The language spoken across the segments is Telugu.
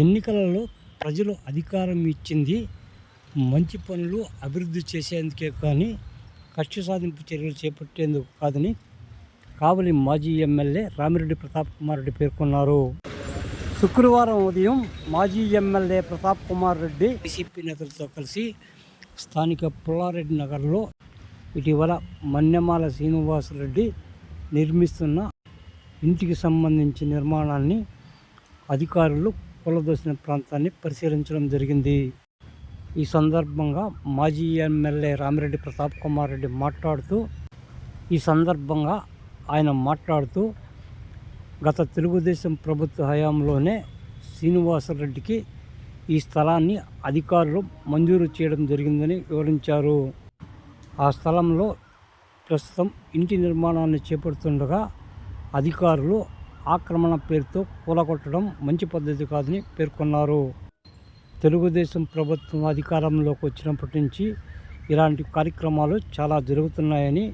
ఎన్నికలలో ప్రజలు అధికారం ఇచ్చింది మంచి పనులు అభివృద్ధి చేసేందుకే కానీ కక్ష సాధింపు చర్యలు చేపట్టేందుకు కాదని కావలి మాజీ ఎమ్మెల్యే రామిరెడ్డి ప్రతాప్ కుమార్ రెడ్డి పేర్కొన్నారు. శుక్రవారం ఉదయం మాజీ ఎమ్మెల్యే ప్రతాప్ కుమార్ రెడ్డి వైసీపీ నేతలతో కలిసి స్థానిక పుల్లారెడ్డి నగర్లో ఇటీవల మన్యమాల శ్రీనివాసరెడ్డి నిర్మిస్తున్న ఇంటికి సంబంధించి నిర్మాణాన్ని అధికారులు కూలదోసిన ప్రాంతాన్ని పరిశీలించడం జరిగింది. ఈ సందర్భంగా మాజీ ఎమ్మెల్యే రామిరెడ్డి ప్రతాప్ కుమార్ రెడ్డి మాట్లాడుతూ ఈ సందర్భంగా ఆయన మాట్లాడుతూ గత తెలుగుదేశం ప్రభుత్వ హయాంలోనే శ్రీనివాసరెడ్డికి ఈ స్థలాన్ని అధికారులు మంజూరు చేయడం జరిగిందని వివరించారు. ఆ స్థలంలో ప్రస్తుతం ఇంటి నిర్మాణాన్ని చేపడుతుండగా అధికారులు ఆక్రమణ పేరుతో కూలగొట్టడం మంచి పద్ధతి కాదని పేర్కొన్నారు. తెలుగుదేశం ప్రభుత్వం అధికారంలోకి వచ్చినప్పటి నుంచి ఇలాంటి కార్యక్రమాలు చాలా జరుగుతున్నాయని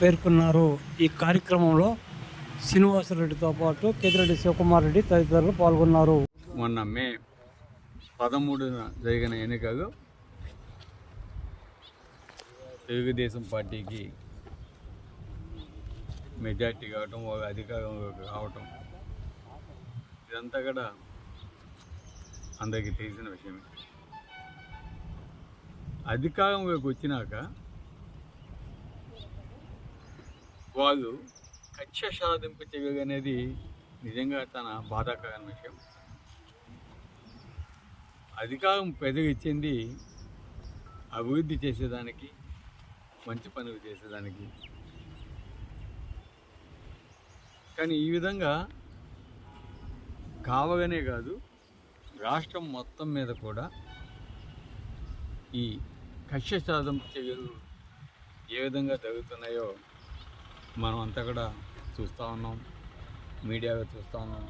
పేర్కొన్నారు. ఈ కార్యక్రమంలో శ్రీనివాసరెడ్డితో పాటు కేతిరెడ్డి శివకుమార్ రెడ్డి తదితరులు పాల్గొన్నారు. మొన్న మే పదమూడున జరిగిన ఎన్నికలు తెలుగుదేశం పార్టీకి మెజార్టీ కావటం ఒక అధికారం కావటం ఇదంతా కూడా అందరికీ తెలిసిన విషయమే. అధికారంలోకి వచ్చినాక వాళ్ళు కక్ష సాధింపు చర్యలు అనేది నిజంగా తన బాధాకరమైన విషయం. అధికారం పెదవిచ్చింది అభివృద్ధి చేసేదానికి మంచి పనులు చేసేదానికి కానీ ఈ విధంగా కావగానే కాదు. రాష్ట్రం మొత్తం మీద కూడా ఈ కక్ష సాధింపు చర్యలు ఏ విధంగా జరుగుతున్నాయో మనం అంతా కూడా చూస్తూ ఉన్నాం. మీడియాలో చూస్తూ ఉన్నాం.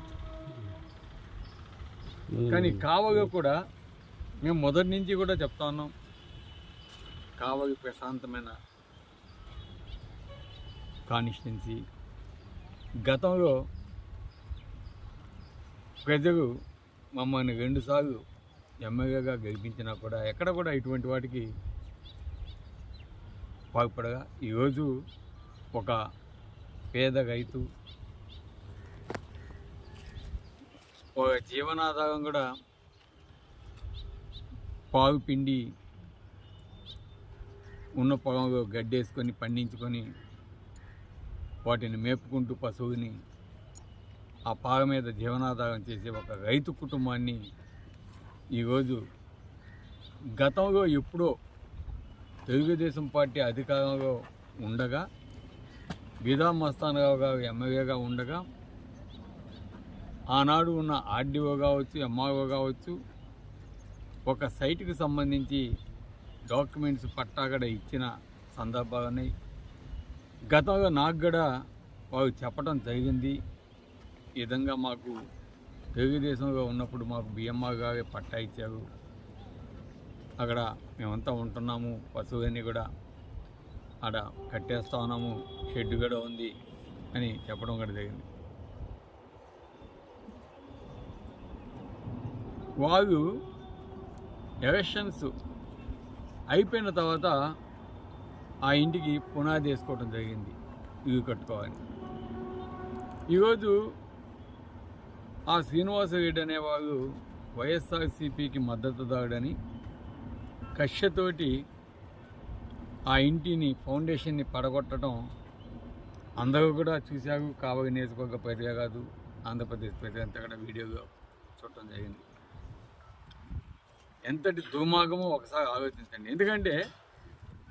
కానీ కావగా కూడా మేము మొదటి నుంచి కూడా చెప్తా ఉన్నాం. కావగి ప్రశాంతమైన కాన్స్టిట్యున్సీ గతంలో ప్రజలు మమ్మల్ని రెండుసార్లు ఎమ్మెల్యేగా గెలిపించినా కూడా ఎక్కడ కూడా ఇటువంటి వాటికి పాల్పడగా. ఈరోజు ఒక పేద రైతు ఒక జీవనాధారం కూడా పావు పిండి ఉన్న పొలంలో గడ్డేసుకొని పండించుకొని వాటిని మేపుకుంటూ పశువుని ఆ పాల మీద జీవనాధారం చేసే ఒక రైతు కుటుంబాన్ని ఈరోజు గతంలో ఎప్పుడో తెలుగుదేశం పార్టీ అధికారంలో ఉండగా బిదా మస్తానరావు గారు ఎమ్మెల్యేగా ఉండగా ఆనాడు ఉన్న ఆర్డీఓ కావచ్చు ఎంఆర్ఓ కావచ్చు ఒక సైట్కి సంబంధించి డాక్యుమెంట్స్ పట్టా కూడా ఇచ్చిన సందర్భాలని గతంలో నాకు కూడా వారు చెప్పడం జరిగింది. ఈ విధంగా మాకు తెలుగుదేశంలో ఉన్నప్పుడు మాకు బిఎంఆర్ గారు పట్టా ఇచ్చారు. అక్కడ మేమంతా ఉంటున్నాము. పశువులన్నీ కూడా ఆడ కట్టేస్తా ఉన్నాము. షెడ్ కూడా ఉంది అని చెప్పడం కూడా జరిగింది. వాళ్ళు ఎలక్షన్స్ అయిపోయిన తర్వాత ఆ ఇంటికి పునాది వేసుకోవడం జరిగింది. ఇవి కట్టుకోవాలి. ఈరోజు ఆ శ్రీనివాసరెడ్డి అనేవాడు వైఎస్ఆర్సీపీకి మద్దతుదారుడని కష్యతోటి ఆ ఇంటిని ఫౌండేషన్ని పడగొట్టడం అందరూ కూడా చూశారు. కావలి నియోజకవర్గ ప్రజలే కాదు ఆంధ్రప్రదేశ్ ప్రజలంతా కూడా వీడియోగా చూడటం జరిగింది. ఎంతటి దుర్మార్గమో ఒకసారి ఆలోచించండి. ఎందుకంటే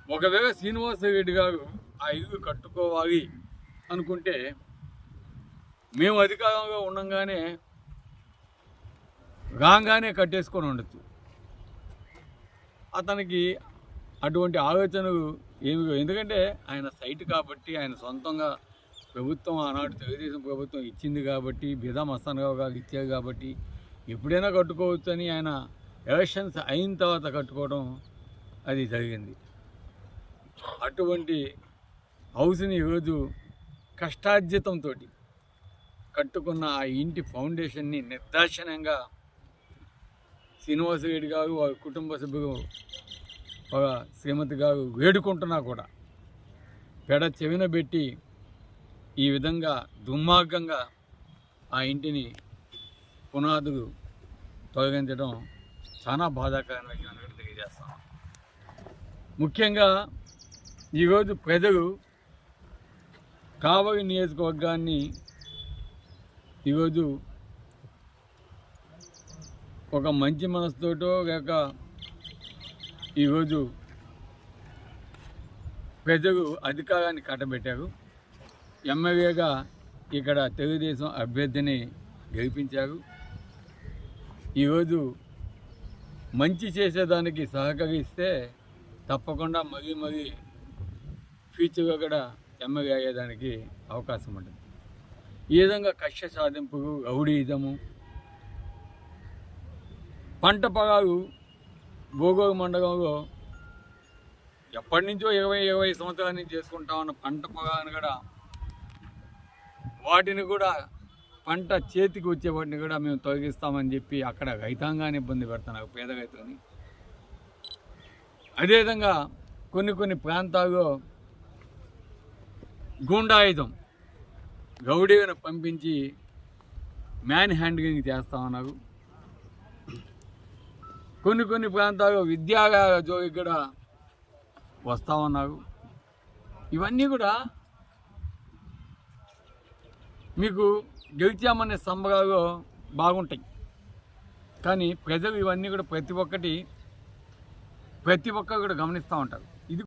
ఒకవేళ శ్రీనివాసరెడ్డి గారు ఆ ఇల్లు కట్టుకోవాలి అనుకుంటే మేము అధికారంలో ఉండగానే రాగానే కట్టేసుకొని ఉండొచ్చు. అతనికి అటువంటి ఆలోచనలు ఏమి ఎందుకంటే ఆయన సైట్ కాబట్టి ఆయన సొంతంగా ప్రభుత్వం ఆనాడు తెలుగుదేశం ప్రభుత్వం ఇచ్చింది కాబట్టి బిదా మస్తానరావు గారు ఇచ్చారు కాబట్టి ఎప్పుడైనా కట్టుకోవచ్చు అని ఆయన ఎలక్షన్స్ అయిన తర్వాత కట్టుకోవడం అది జరిగింది. అటువంటి హౌస్ని ఈరోజు కష్టార్జితంతో కట్టుకున్న ఆ ఇంటి ఫౌండేషన్ని నిర్దాక్షిణ్యంగా శ్రీనివాసరెడ్డి గారు వారి కుటుంబ సభ్యులు ఒక శ్రీమతి గారు వేడుకుంటున్నా కూడా పెడ చెవిన పెట్టి ఈ విధంగా దుర్మార్గంగా ఆ ఇంటిని పునాదులు తొలగించడం చాలా బాధాకరమైన విషయం తెలియజేస్తాం ముఖ్యంగా ఈరోజు ప్రజలు కావలి నియోజకవర్గాన్ని ఈరోజు ఒక మంచి మనసుతోటో లేక ఈరోజు ప్రజలు అధికారాన్ని కట్టబెట్టారు. ఎమ్మెల్యేగా ఇక్కడ తెలుగుదేశం అభ్యర్థిని గెలిపించారు. ఈరోజు మంచి చేసేదానికి సహకరిస్తే తప్పకుండా మరీ మరీ ఫ్యూచర్గా కూడా ఎమ్మెల్యే అయ్యేదానికి అవకాశం ఉంటుంది. ఈ విధంగా కష్ట సాధింపు గౌడీయుధము పంట పొలాలు భోగోగు మండలంలో ఎప్పటి నుంచో ఇరవై ఇరవై సంవత్సరాల నుంచి చేసుకుంటా ఉన్న పంట పొగాను కూడా వాటిని కూడా పంట చేతికి వచ్చే వాటిని కూడా మేము తొలగిస్తామని చెప్పి అక్కడ రైతాంగాన్ని ఇబ్బంది పెడుతున్నారు పేద రైతులని. అదేవిధంగా కొన్ని కొన్ని ప్రాంతాల్లో గూండాయుధం. గౌడీని పంపించి మ్యాన్ హ్యాండ్లింగ్ చేస్తా ఉన్నారు. కొన్ని కొన్ని ప్రాంతాల్లో విద్యా జోగి కూడా వస్తూ ఉన్నారు. ఇవన్నీ కూడా మీకు గెలిచామనే సంబరాలు బాగుంటాయి. కానీ ప్రజలు ఇవన్నీ కూడా ప్రతి ఒక్కటి ప్రతి ఒక్కరు కూడా గమనిస్తూ ఉంటారు.